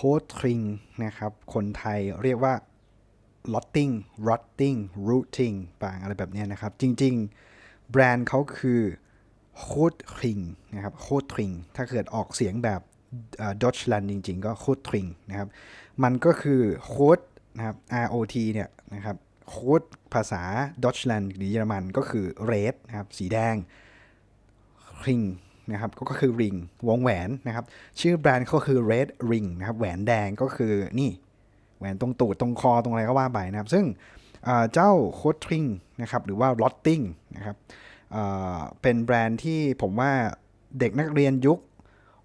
โฮทริงนะครับ คนไทยเรียกว่า lotting rotting rooting ปางอะไรแบบนี้นะครับ จริง ๆ แบรนด์เขาคือโคดทริงนะครับโคดทริง ถ้าเกิดออกเสียงแบบดอชแลนด์จริง ๆ ก็โคดทริงนะครับ มันก็คือโคดนะครับ R O T เนี่ยนะครับโคดภาษาดอชแลนด์หรือเยอรมันก็คือ red นะครับ สีแดงริง นะครับก็คือริงวงแหวนนะครับ ชื่อแบรนด์ก็คือ red ring นะครับแหวนแดงก็คือนี่ แหวนตรงตูดตรงคอตรงอะไรก็ว่าไปนะครับ ซึ่งเจ้าโคทริงนะครับหรือว่า Lotting นะครับเเป็นแบรนด์ที่ผมว่าเด็กนักเรียนยุค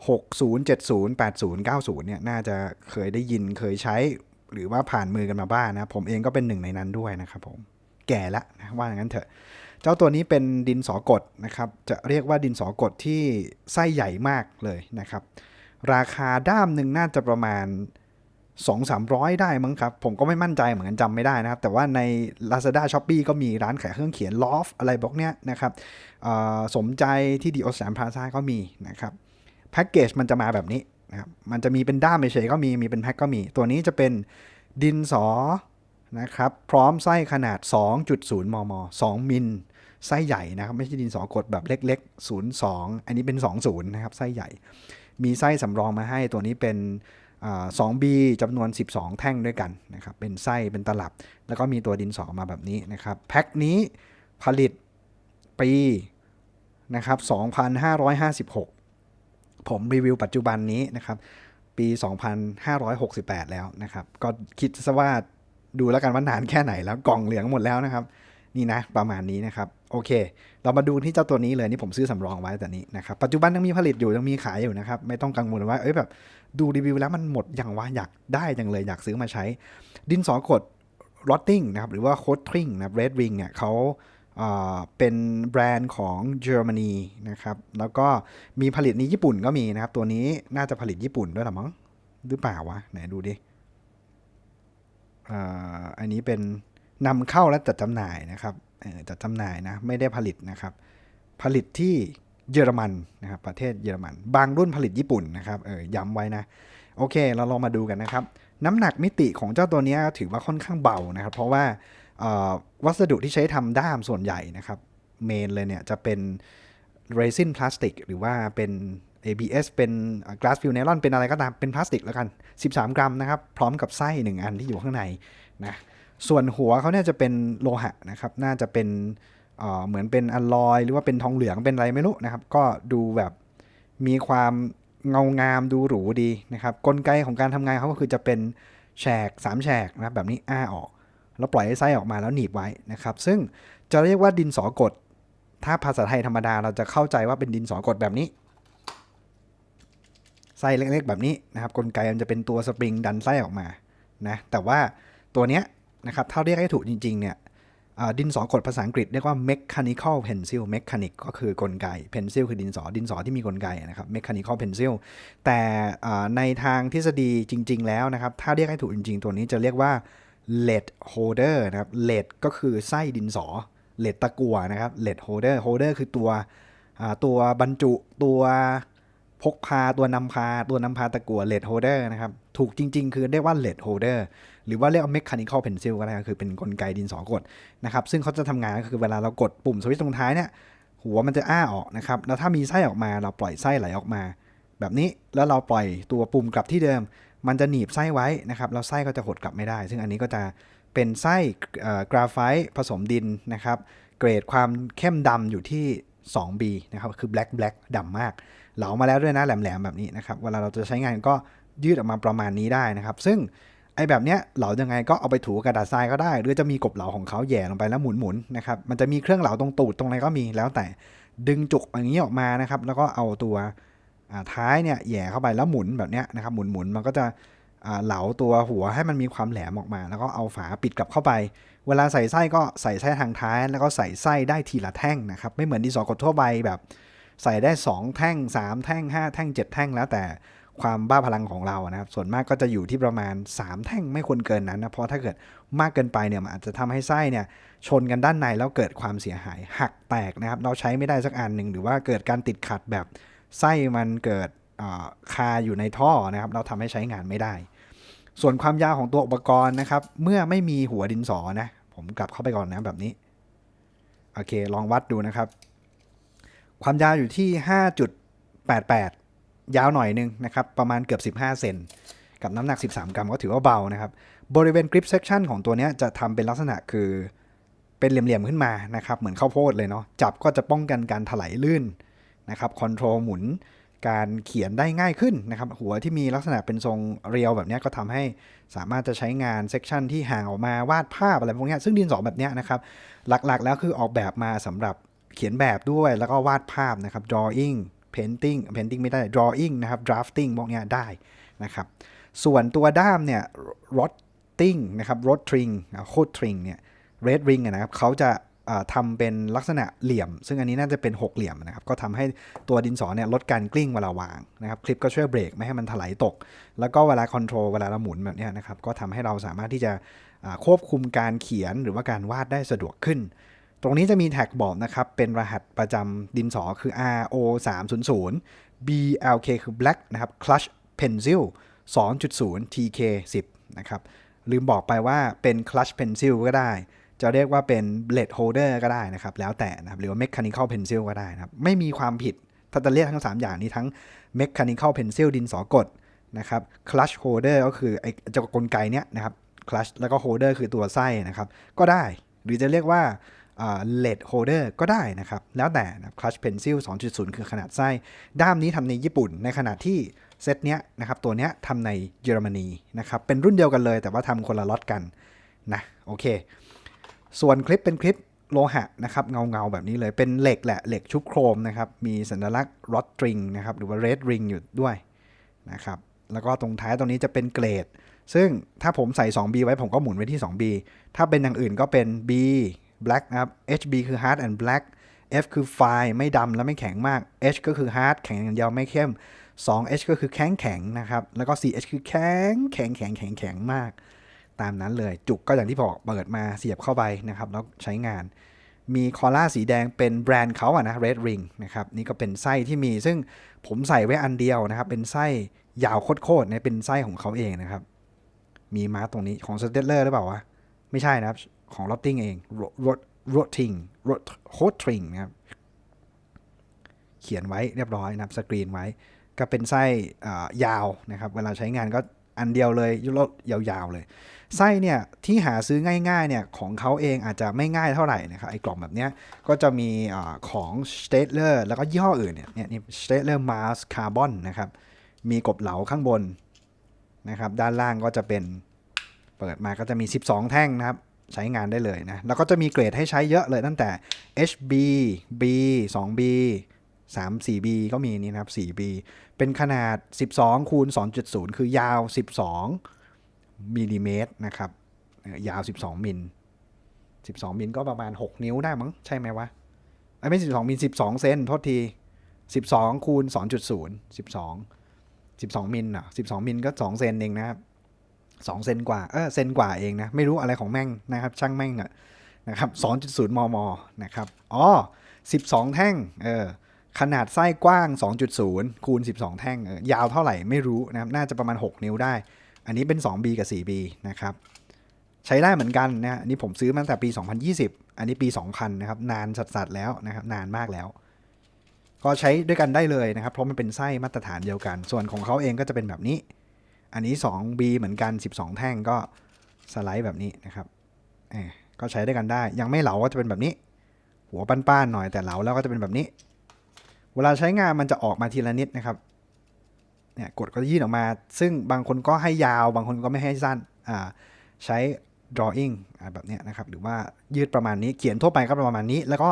60 70 80 90 เนี่ยน่าจะเคยได้ยินเคยใช้หรือว่าผ่านมือกันมาบ้างนะผมเองก็เป็นหนึ่งในนั้นด้วยนะครับผมแก่ละนะว่าอย่างนั้นเถอะ เจ้าตัวนี้เป็นดินสอกดนะครับ จะเรียกว่าดินสอกดที่ไส้ใหญ่มากเลยนะครับ ราคาด้ามหนึ่งน่าจะประมาณ 2 3 0 0 ได้มั้งครับ ผมก็ไม่มั่นใจเหมือนกันจำไม่ได้นะครับ แต่ว่าใน Lazada s h o p e e ก็มีร้านขายเครื่องเขียน Loft อะไรบอกเนี้ยนะครับสมใจที่ดีโอสามพาซาก็มีนะครับแพ็กเกจมันจะมาแบบนี้นะครับมันจะมีเป็นด้ามเฉยก็มีมีเป็นแพ็คก็มี ตัวนี้จะเป็นดินสอนะครับ พร้อมไส้ขนาด 2.0 มม 2 มิล ไส้ใหญ่นะครับไม่ใช่ดินสอกดแบบเล็กๆ 02 อันนี้เป็น 20 นะครับไส้ใหญ่ มีไส้สำรองมาให้ตัวนี้เป็นอ่า 2B จำนวน 12 แท่งด้วยกันนะครับเป็นไส้เป็นตลับ แล้วก็มีตัวดินสอมาแบบนี้นะครับแพ็คนี้ผลิตปีนะครับ2556 ผมรีวิวปัจจุบันนี้นะครับปี 2568 แล้วนะครับก็คิดซะว่าดูแล้วกันว่านานแค่ไหนแล้วกล่องเหลืองหมดแล้วนะครับ นี่นะประมาณนี้นะครับ โอเค เรามาดูที่เจ้าตัวนี้เลยนี่ผมซื้อสำรองไว้แต่นี้นะครับ ปัจจุบันยังมีผลิตอยู่ยังมีขายอยู่นะครับ ไม่ต้องกังวลว่า เอ้ยแบบดูรีวิวแล้วมันหมดอย่างว่าอยากได้จังเลยอยากซื้อมาใช้ ดินสอกด rotting นะครับ หรือว่า coating นะครับ red ring เนี่ยเขาเป็นแบรนด์ของเยอรมนีนะครับ แล้วก็มีผลิตในญี่ปุ่นก็มีนะครับ ตัวนี้น่าจะผลิตญี่ปุ่นด้วยหรือมั้งหรือเปล่าวะ ไหนดูดิอ,อันนี้เป็นนำเข้าและจัดจำหน่ายนะครับ จัดจำหน่ายนะไม่ได้ผลิตนะครับ ผลิตที่เยอรมันนะครับประเทศเยอรมัน บางรุ่นผลิตญี่ปุ่นนะครับเออย้ำไว้นะโอเค เราลองมาดูกันนะครับ น้ำหนักมิติของเจ้าตัวนี้ถือว่าค่อนข้างเบานะครับ เพราะว่าวัสดุที่ใช้ทำด้ามส่วนใหญ่นะครับเมนเลยเนี่ยจะเป็นเรซินพลาสติกหรือว่าเป็น ABS เป็น glass field nylon เป็นอะไรก็ตามเป็นพลาสติกแล้วกัน 13 กรัมนะครับ พร้อมกับไส้หนึ่งอันที่อยู่ข้างในนะ ส่วนหัวเขาเนี่ยจะเป็นโลหะนะครับ น่าจะเป็นเเหมือนเป็นอลลอย หรือว่าเป็นทองเหลืองเป็นอะไรไม่รู้นะครับ ก็ดูแบบมีความเงางามดูหรูดีนะครับ กลไกของการทำงานเขาก็คือจะเป็นแฉก3แฉกนะบแบบนี้อ้าออก แล้วปล่อยให้ไส้ออกมาแล้วหนีบไว้นะครับ ซึ่งจะเรียกว่าดินสอกด ถ้าภาษาไทยธรรมดาเราจะเข้าใจว่าเป็นดินสอกดแบบนี้ไส้เล็กๆแบบนี้นะครับ กลไกมันจะเป็นตัวสปริงดันไส้ออกมานะแต่ว่าตัวเนี้ย นะครับ ถ้าเรียกให้ถูกจริง ๆ เนี่ยดินสอกดภาษาอังกฤษเรียกว่า mechanical pencil mechanic ก็คือกลไก pencil คือดินสอ ดินสอที่มีกลไกนะครับ mechanical pencil แต่ในทางทฤษฎีจริง ๆ แล้วนะครับ ถ้าเรียกให้ถูกจริง ๆ ตัวนี้จะเรียกว่า lead holder นะครับ lead ก็คือไส้ดินสอ lead ตะกั่วนะครับ lead holder holder คือตัวตัวบรรจุตัวพกพาตัวนำพาตัวนำพาตะกั่ว lead holder นะครับ ถูกจริง ๆ คือเรียกว่า lead holder หรือว่าเรียกว่า mechanical pencil ก็ได้ก็คือเป็นกลไกดินสอกดนะครับซึ่งเขาจะทำงานก็คือเวลาเรากดปุ่มสวิตช์ตรงท้ายเนี่ยหัวมันจะอ้าออกนะครับแล้วถ้ามีไส้ออกมาเราปล่อยไส้ไหลออกมา แบบนี้แล้วเราปล่อยตัวปุ่มกลับที่เดิม มันจะหนีบไส้ไว้นะครับแล้วไส้ก็จะหดกลับไม่ได้ ซึ่งอันนี้ก็จะเป็นไส้กราไฟต์ผสมดินนะครับเกรดความเข้มดำอยู่ที่ 2B นะครับคือ black black ดำมาก เหลามาแล้วด้วยนะแหลมๆแบบนี้นะครับเวลาเราจะใช้งานก็ยืดออกมาประมาณนี้ได้นะครับ ซึ่ง ไอ้แบบเนี้ยเหลายังไงก็เอาไปถูกระดาษทรายก็ได้ หรือจะมีกบเหลาของเขาแย่ลงไปแล้วหมุนๆนะครับมันจะมีเครื่องเหลาตรงตูดตรงไหนก็มีแล้วแต่ดึงจุกอย่างนี้ออกมานะครับ แล้วก็เอาตัวท้ายเนี่ยแย่เข้าไปแล้วหมุนแบบเนี้ยนะครับหมุนๆมันก็จะเหลาตัวหัวให้มันมีความแหลมออกมา แล้วก็เอาฝาปิดกลับเข้าไป เวลาใส่ไส้ก็ใส่ไส้ทางท้าย แล้วก็ใส่ไส้ได้ทีละแท่งนะครับ ไม่เหมือนดินสอกดทั่วไปแบบ ใส่ได้ 2 แท่ง 3 แท่ง 5 แท่ง 7 แท่งแล้วแต่ ความบ้าพลังของเรานะครับ ส่วนมากก็จะอยู่ที่ประมาณ 3 แท่งไม่ควรเกินนั้นนะเพราะถ้าเกิดมากเกินไปเนี่ยมันอาจจะทำให้ไส้เนี่ยชนกันด้านในแล้วเกิดความเสียหายหักแตกนะครับ เราใช้ไม่ได้สักอันหนึ่งหรือว่าเกิดการติดขัดแบบไส้มันเกิดคาอยู่ในท่อนะครับ เราทำให้ใช้งานไม่ได้ ส่วนความยาวของตัวอุปกรณ์นะครับ เมื่อไม่มีหัวดินสอนะ ผมกลับเข้าไปก่อนนะแบบนี้โอเคลองวัดดูนะครับ ความยาวอยู่ที่ 5.88 ยาวหน่อยนึงนะครับประมาณเกือบ 15 เซนกับน้ำหนัก 13 กรัมก็ถือว่าเบานะครับ บริเวณกริปเซ c ชันของตัวนี้จะทำเป็นลักษณะคือเป็นเหลี่ยมๆขึ้นมานะครับ เหมือนข้าวโพดเลยเนาะจับก็จะป้องกันการถลายลื่นนะครับคอนโทรลหมุนการเขียนได้ง่ายขึ้นนะครับ หัวที่มีลักษณะเป็นทรงเรียวแบบนี้ก็ทำให้สามารถจะใช้งานเซกชันที่ห่างออกมาวาดภาพอะไรพวกนี้ซึ่งดินสอแบบนี้นะครับ หลักๆ แล้วคือออกแบบมาสำหรับเขียนแบบด้วยแล้วก็วาดภาพนะครับ drawing painting painting ไม่ได้ drawing นะครับ drafting พวกเนี้ยได้นะครับ ส่วนตัวด้ามเนี่ย rotting นะครับ rotring อ่า rotring เนี่ย red ring นะครับเขาจะอ่าทำเป็นลักษณะเหลี่ยม ซึ่งอันนี้น่าจะเป็นหกเหลี่ยมนะครับ ก็ทำให้ตัวดินสอเนี่ยลดการกลิ้งเวลาวางนะครับ คลิปก็ช่วยเบรกไม่ให้มันถลายตก แล้วก็เวลาคอนโทรลเวลาเราหมุนแบบเนี้ยนะครับ ก็ทำให้เราสามารถที่จะควบคุมการเขียนหรือว่าการวาดได้สะดวกขึ้น ตรงนี้จะมีแท็กบอกนะครับ เป็นรหัสประจำดินสอคือ RO 3 0 0 BLK คือ black นะครับ clutch pencil 2.0 TK 10นะครับ ลืมบอกไปว่าเป็น clutch pencil ก็ได้ จะเรียกว่าเป็น blade holder ก็ได้นะครับ แล้วแต่นะครับ หรือว่า mechanical pencil ก็ได้นะครับ ไม่มีความผิด ถ้าจะเรียกทั้ง 3 อย่างนี้ทั้ง mechanical pencil ดินสอกดนะครับ clutch holder ก็คือไอ้เจ้ากลไกเนี้ยนะครับ clutch แล้วก็ holder คือตัวไส้นะครับ ก็ได้ หรือจะเรียกว่า เลดโฮเดอร์ก็ได้นะครับ แล้วแต่นะ Clutch Pencil 2.0 คือขนาดไส้ ด้ามนี้ทำในญี่ปุ่น ในขณะที่เซตเนี้ยนะครับ ตัวเนี้ยทำในเยอรมนีนะครับ เป็นรุ่นเดียวกันเลย แต่ว่าทำคนละล็อตกันนะโอเค ส่วนคลิปเป็นคลิปโลหะนะครับเงาเงาๆแบบนี้เลยเป็นเหล็กแหละเหล็กชุบโครมนะครับ มีสัญลักษณ์รอดริงนะครับหรือว่าเรดริงอยู่ด้วยนะครับแล้วก็ตรงท้ายตรงนี้จะเป็นเกรด ซึ่งถ้าผมใส่ 2B ไว้ผมก็หมุนไว้ที่ 2B ถ้าเป็นอย่างอื่นก็เป็น B black นะครับ HB คือ hard and black F คือ fine ไม่ดำและไม่แข็งมาก H ก็คือ hard แข็งอย่างเดียวไม่เข้ม 2H ก็คือแข็งแข็งนะครับ แล้วก็ 4H คือแข็งแข็งแข็งแข็งแข็งมาก ตามนั้นเลย จุกก็อย่างที่บอกเปิดมาเสียบเข้าไปนะครับ แล้วใช้งาน มีคอล่าสีแดงเป็นแบรนด์เขาอะนะ Red Ring นะครับ นี่ก็เป็นไส้ที่มี ซึ่งผมใส่ไว้อันเดียวนะครับ เป็นไส้ยาวโคตรๆเนี่ยเป็นไส้ของเขาเองนะครับ มีมาร์ตรงนี้ของสเตตเลอร์หรือเปล่าวะ ไม่ใช่นะครับ ของ Rotting เอง Rot Rotting Rot Rotring นะครับเขียนไว้เรียบร้อยนะครับสกรีนไว้ ก็เป็นไส้ยาวนะครับ เวลาใช้งานก็อันเดียวเลยยุโรยาวๆเลย ไส้เนี่ยที่หาซื้อง่ายๆเนี่ยของเขาเองอาจจะไม่ง่ายเท่าไหร่นะครับไอ้กล่องแบบเนี้ยก็จะมีอของ s t a d l e r แล้วก็ยี่ห้ออื่นเนี่ยเนี่ยนี่ s t a d l e r Mars Carbon นะครับ มีกบเหลาข้างบนนะครับ ด้านล่างก็จะเป็นเปิดมาก็จะมี 12 แท่งนะครับ ใช้งานได้เลยนะ แล้วก็จะมีเกรดให้ใช้เยอะเลยตั้งแต่ HB B 2B 3 4B ก็มีนี่นะครับ 4B เป็นขนาด 12 คูณ 2.0 คือยาว 12มิลลิเมตรนะครับ ยาว 12มิล12มิลก็ประมาณ 6 นิ้วได้มั้ง ใช่ไหมวะไอ้ไม่ 12มิล12 เซนโทษที 12คูณ2.0 12 12มิลอะ12มิลก็ 2 เซนเองนะครับ สองเซนกว่าเออเซนกว่าเองนะ ไม่รู้อะไรของแม่งนะครับ ช่างแม่งอะนะครับ2.0 มม นะครับ อ๋อ 12 แท่งเออขนาดไส้กว้าง 2.0 คูณ 12 แท่งเออยาวเท่าไหร่ไม่รู้นะครับ น่าจะประมาณ 6 นิ้วได้ อันนี้เป็น 2B กับ 4B นะครับ ใช้ได้เหมือนกันนะอันนี้ผมซื้อมาตั้งแต่ปี 2020 อันนี้ปี 2000 นะครับ นานสัดๆแล้วนะครับ นานมากแล้วก็ใช้ด้วยกันได้เลยนะครับ เพราะมันเป็นไส้มาตรฐานเดียวกัน ส่วนของเขาเองก็จะเป็นแบบนี้ อันนี้ 2B เหมือนกัน 12 แท่งก็สไลด์แบบนี้นะครับเออก็ใช้ด้วยกันได้ ยังไม่เหลาก็จะเป็นแบบนี้ หัวป้านๆหน่อยแต่เหลาแล้วก็จะเป็นแบบนี้ เวลาใช้งานมันจะออกมาทีละนิดนะครับเนี่ยกดก็ยื่นออกมา ซึ่งบางคนก็ให้ยาว บางคนก็ไม่ให้สั้นอ่าใช้ drawing แบบเนี้ยนะครับ หรือว่ายืดประมาณนี้ เขียนทั่วไปก็ประมาณนี้ แล้วก็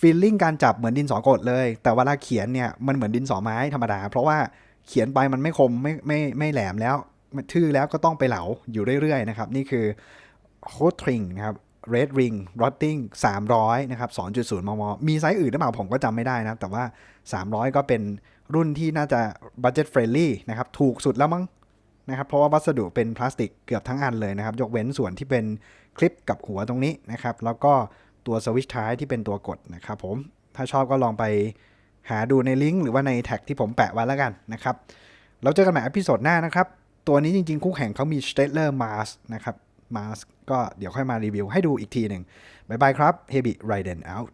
feeling การจับเหมือนดินสอกดเลย แต่เวลาเขียนเนี่ยมันเหมือนดินสอไม้ธรรมดา เพราะว่า เขียนไปมันไม่คมไม่ไม่ไม่แหลมแล้วมันทื่อแล้วก็ต้องไปเหลาอยู่เรื่อยๆนะครับ นี่คือ h o t r i n g นะครับ Red Ring Rotting 300 นะครับ 2.0 มม มีไซส์อื่นหรือเปล่าผมก็จำไม่ได้นะแต่ว่า 300 ก็เป็นรุ่นที่น่าจะ budget friendly นะครับ ถูกสุดแล้วมั้งนะครับ เพราะว่าวัสดุเป็นพลาสติกเกือบทั้งอันเลยนะครับ ยกเว้นส่วนที่เป็นคลิปกับหัวตรงนี้นะครับ แล้วก็ตัวสวิตช์ท้ายที่เป็นตัวกดนะครับผม ถ้าชอบก็ลองไป หาดูในลิงก์หรือว่าในแท็กที่ผมแปะไว้แล้วกันนะครับ เราเจอกันใหม่อพิโซดหน้านะครับ ตัวนี้จริงๆ คู่แข่งเขามี s t a t l e r Mars นะครับ Mars ก็เดี๋ยวค่อยมารีวิวให้ดูอีกทีหนึ่งบายบายครับ Heavy Raiden out